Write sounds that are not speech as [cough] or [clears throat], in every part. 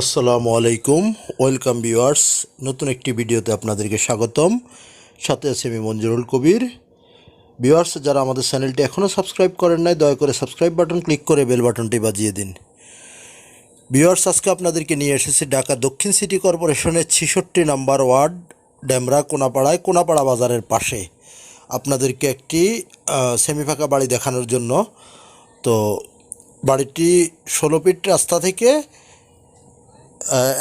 আসসালামু আলাইকুম welcome viewers নতুন একটি ভিডিওতে আপনাদেরকে স্বাগতম। সাথে আছে আমি মঞ্জুরুল কবির। ভিউয়ার্স যারা আমাদের চ্যানেলটি এখনও সাবস্ক্রাইব করেন নাই দয়া করে সাবস্ক্রাইব বাটন ক্লিক করে বেল বাটনটি বাজিয়ে দিন। ভিউয়ার্স আজকে আপনাদেরকে নিয়ে এসেছি ঢাকা দক্ষিণ সিটি কর্পোরেশনের ছেষট্টি নাম্বার ওয়ার্ড ড্যামরা কোনাপাড়ায় কোনাপাড়া বাজারের পাশে। আপনাদেরকে একটি আহ, সেমি ফাঁকা বাড়ি দেখানোর জন্য। তো বাড়িটি ষোলো ফিট রাস্তা থেকে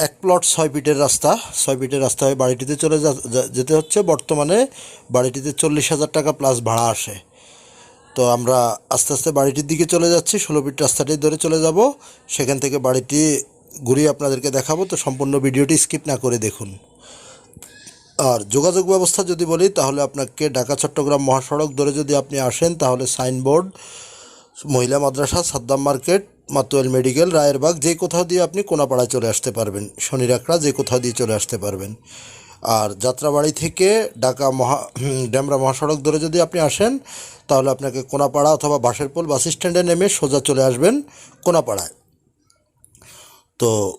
এক প্লট ছয় ফিটের রাস্তা। ছয় ফিটের রাস্তা হয়ে বাড়িটিতে চলে যেতে হচ্ছে। বর্তমানে বাড়িটিতে চল্লিশ হাজার টাকা প্লাস ভাড়া আসে। তো আমরা আস্তে আস্তে বাড়িটির দিকে চলে যাচ্ছি। ষোলো ফিট রাস্তাটি ধরে চলে যাব। সেখান থেকে বাড়িটি ঘুরিয়ে আপনাদেরকে দেখাবো। তো সম্পূর্ণ ভিডিওটি স্কিপ না করে দেখুন। আর যোগাযোগ ব্যবস্থা যদি বলি, তাহলে আপনাকে ঢাকা চট্টগ্রাম মহাসড়ক ধরে যদি আপনি আসেন, তাহলে সাইনবোর্ড, মহিলা মাদ্রাসা, সাদ্দাম মার্কেট মাতুয়েল মেডিকেল, রায়েরবাগ, যে কোথাও দিয়ে আপনি কোনাপাড়ায় চলে আসতে পারবেন। শনি শনিরাকড়া যে কোথাও দিয়ে চলে আসতে পারবেন। আর যাত্রাবাড়ি থেকে ঢাকা মহা ডেমরা মহাসড়ক ধরে যদি আপনি আসেন, তাহলে আপনাকে কোনাপাড়া অথবা বাসেরপোল বাস স্ট্যান্ডে নেমে সোজা চলে আসবেন কোনাপাড়ায়। তো,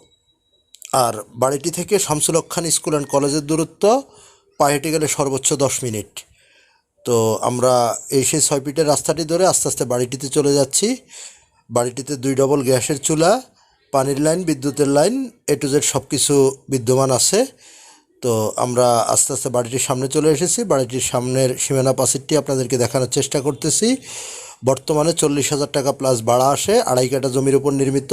আর বাড়িটি থেকে শামসুল খান স্কুল অ্যান্ড কলেজের দূরত্ব পায়ে হেঁটে গেলে সর্বোচ্চ দশ মিনিট। তো আমরা এই সেই ছয় ফিটের রাস্তাটি ধরে আস্তে আস্তে বাড়িটিতে চলে যাচ্ছি। বাড়িটিতে দুই ডবল গ্যাসের চুলা, পানির লাইন, বিদ্যুতের লাইন এ টু জেড সব কিছু বিদ্যমান আছে। তো আমরা আস্তে আস্তে বাড়িটির সামনে চলে এসেছি। বাড়িটির সামনের সীমানা পাশেরটি আপনাদেরকে দেখানোর চেষ্টা করতেছি। বর্তমানে চল্লিশ হাজার টাকা প্লাস ভাড়া আসে, আড়াই কাটা জমির উপর নির্মিত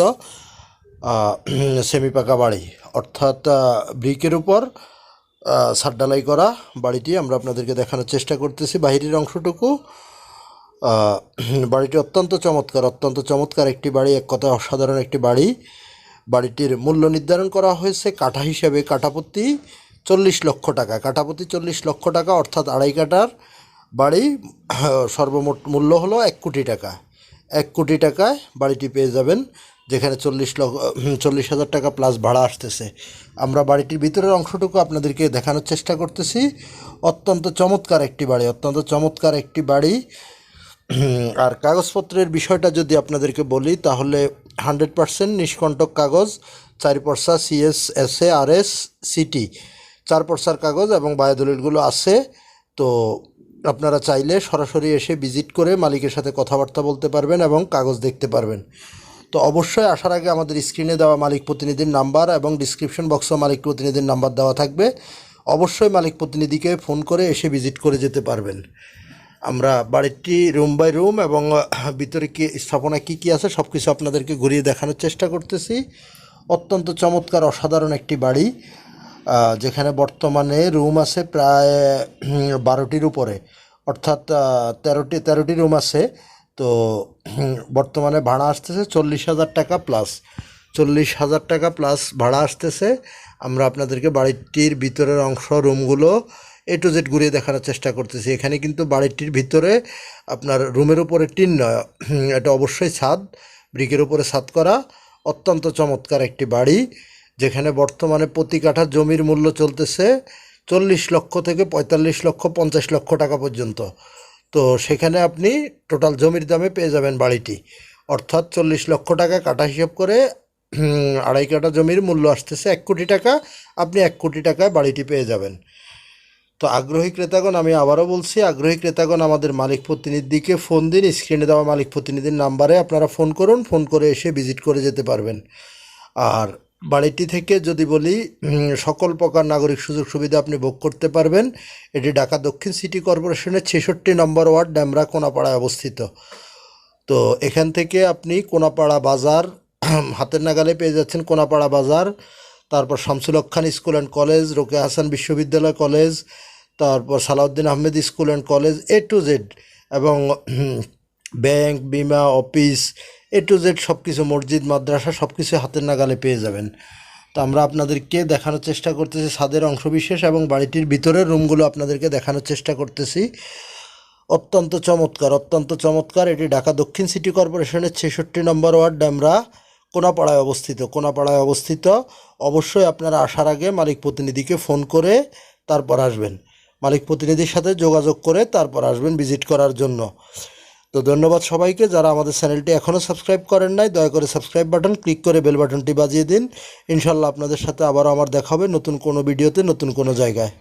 সেমি পাকা বাড়ি। অর্থাৎ ব্রিকের উপর ঢালাই করা বাড়িটি আমরা আপনাদেরকে দেখানোর চেষ্টা করতেছি। বাহিরের অংশটুকু [clears throat] বাড়িটি অত্যন্ত চমৎকার অত্যন্ত চমৎকার একটি বাড়ি, এক কথায় অসাধারণ একটি বাড়ি। বাড়িটির মূল্য নির্ধারণ করা হয়েছে কাঠা হিসেবে, কাঠাপতি চল্লিশ লক্ষ টাকা, কাঠাপতি চল্লিশ লক্ষ টাকা অর্থাৎ আড়াই কাঠার বাড়ি, [clears throat] সর্বমোট মূল্য হলো এক কোটি টাকা। এক কোটি টাকায় বাড়িটি পেয়ে যাবেন, যেখানে চল্লিশ লক্ষ চল্লিশ হাজার টাকা প্লাস ভাড়া আসতেছে। আমরা বাড়িটির ভিতরের অংশটুকু আপনাদেরকে দেখানোর চেষ্টা করতেছি। অত্যন্ত চমৎকার একটি বাড়ি, অত্যন্ত চমৎকার একটি বাড়ি। [clears throat] আর কাগজপত্রের বিষয়টা যদি আপনাদেরকে বলি, তাহলে হান্ড্রেড পার্সেন্ট নিষ্কণ্টক কাগজ, চার পর্সা CS S A, R S city চার পর্সার কাগজ এবং বায়োদলিলগুলো আছে। তো আপনারা চাইলে সরাসরি এসে ভিজিট করে মালিকের সাথে কথাবার্তা বলতে পারবেন এবং কাগজ দেখতে পারবেন। তো অবশ্যই আসার আগে আমাদের স্ক্রিনে দেওয়া মালিক প্রতিনিধির নাম্বার এবং ডিসক্রিপশন বক্সেও মালিক প্রতিনিধির নাম্বার দেওয়া থাকবে। অবশ্যই মালিক প্রতিনিধিকে ফোন করে এসে ভিজিট করে যেতে পারবেন। আমরা বাড়িটি রুম বাই রুম এবং ভিতরে কি স্থাপনা কি কি আছে সব কিছু আপনাদেরকে ঘুরিয়ে দেখানোর চেষ্টা করতেছি। অত্যন্ত চমৎকার, অসাধারণ একটি বাড়ি যেখানে বর্তমানে রুম আছে প্রায় বারোটির উপরে। অর্থাৎ তেরোটি তেরোটি রুম আছে। তো বর্তমানে ভাড়া আসতেছে চল্লিশ হাজার টাকা প্লাস চল্লিশ হাজার টাকা প্লাস ভাড়া আসতেছে। আমরা আপনাদেরকে বাড়িটির ভিতরের অংশ রুমগুলো এ টু জেড ঘুরিয়ে দেখানোর চেষ্টা করতেছি। এখানে কিন্তু বাড়িটির ভিতরে আপনার রুমের উপরে টিন নয়। [clears throat] এটা অবশ্যই ছাদ। ব্রিকের উপরে ছাদ করা। অত্যন্ত চমৎকার একটি বাড়ি, যেখানে বর্তমানে প্রতি কাঠা জমির মূল্য চলতেছে চল্লিশ লক্ষ থেকে পঁয়তাল্লিশ লক্ষ, পঞ্চাশ লক্ষ টাকা পর্যন্ত। তো সেখানে আপনি টোটাল জমির দামে পেয়ে যাবেন বাড়িটি। অর্থাৎ চল্লিশ লক্ষ টাকা কাটা হিসেব করে, [clears throat] আড়াই কাঠা জমির মূল্য আসতেছে এক কোটি টাকা। আপনি এক কোটি টাকায় বাড়িটি পেয়ে যাবেন। তো আগ্রহী ক্রেতাগণ, আমি আবারও বলছি, আগ্রহী ক্রেতাগণ আমাদের মালিক প্রতিনিধিকে ফোন দিন, স্ক্রিনে দেওয়া মালিক প্রতিনিধির নাম্বারে আপনারা ফোন করুন, ফোন করে এসে ভিজিট করে যেতে পারবেন। আর বাড়িটি থেকে যদি বলি সকল প্রকার নাগরিক সুযোগ সুবিধা আপনি ভোগ করতে পারবেন। এটি ঢাকা দক্ষিণ সিটি কর্পোরেশনের ছেষট্টি নম্বর ওয়ার্ড ড্যামরা কোনাপাড়ায় অবস্থিত। তো এখান থেকে আপনি কোনাপাড়া বাজার হাতের নাগালে পেয়ে যাচ্ছেন কোনাপাড়া বাজার। তারপর Shamsul Khan school and college রোকে Hasan বিশ্ববিদ্যালয় কলেজ, তারপর Salauddin Ahmed school and college A to Z এবং ব্যাংক, বিমা, অফিস এ টু জেড সব কিছু মসজিদ, মাদ্রাসা সব কিছু হাতের নাগালে পেয়ে যাবেন। তো আমরা আপনাদেরকে দেখানোর চেষ্টা করতেছি, ছাদের অংশবিশেষ এবং বাড়িটির ভিতরের রুমগুলো আপনাদেরকে দেখানোর চেষ্টা করতেছি। অত্যন্ত চমৎকার অত্যন্ত চমৎকার। এটি ঢাকা দক্ষিণ সিটি কর্পোরেশনের ছেষট্টি নম্বর ওয়ার্ড ড্যামরা কোনাপাড়ায় অবস্থিত। কোনাপাড়ায় অবস্থিত। অবশ্যই আপনারা আসার আগে মালিক প্রতিনিধিকে ফোন করে তারপর আসবেন। মালিক প্রতিনিধির সাথে যোগাযোগ করে তারপর আসবেন ভিজিট করার জন্য। তো ধন্যবাদ সবাইকে। যারা আমাদের চ্যানেলটি এখনও সাবস্ক্রাইব করেন নাই, দয়া করে সাবস্ক্রাইব বাটন, ক্লিক করে বেল বাটনটি বাজিয়ে দিন। ইনশাল্লাহ আপনাদের সাথে আবারও আমার দেখা হবে নতুন কোনো ভিডিওতে, নতুন কোনো জায়গায়।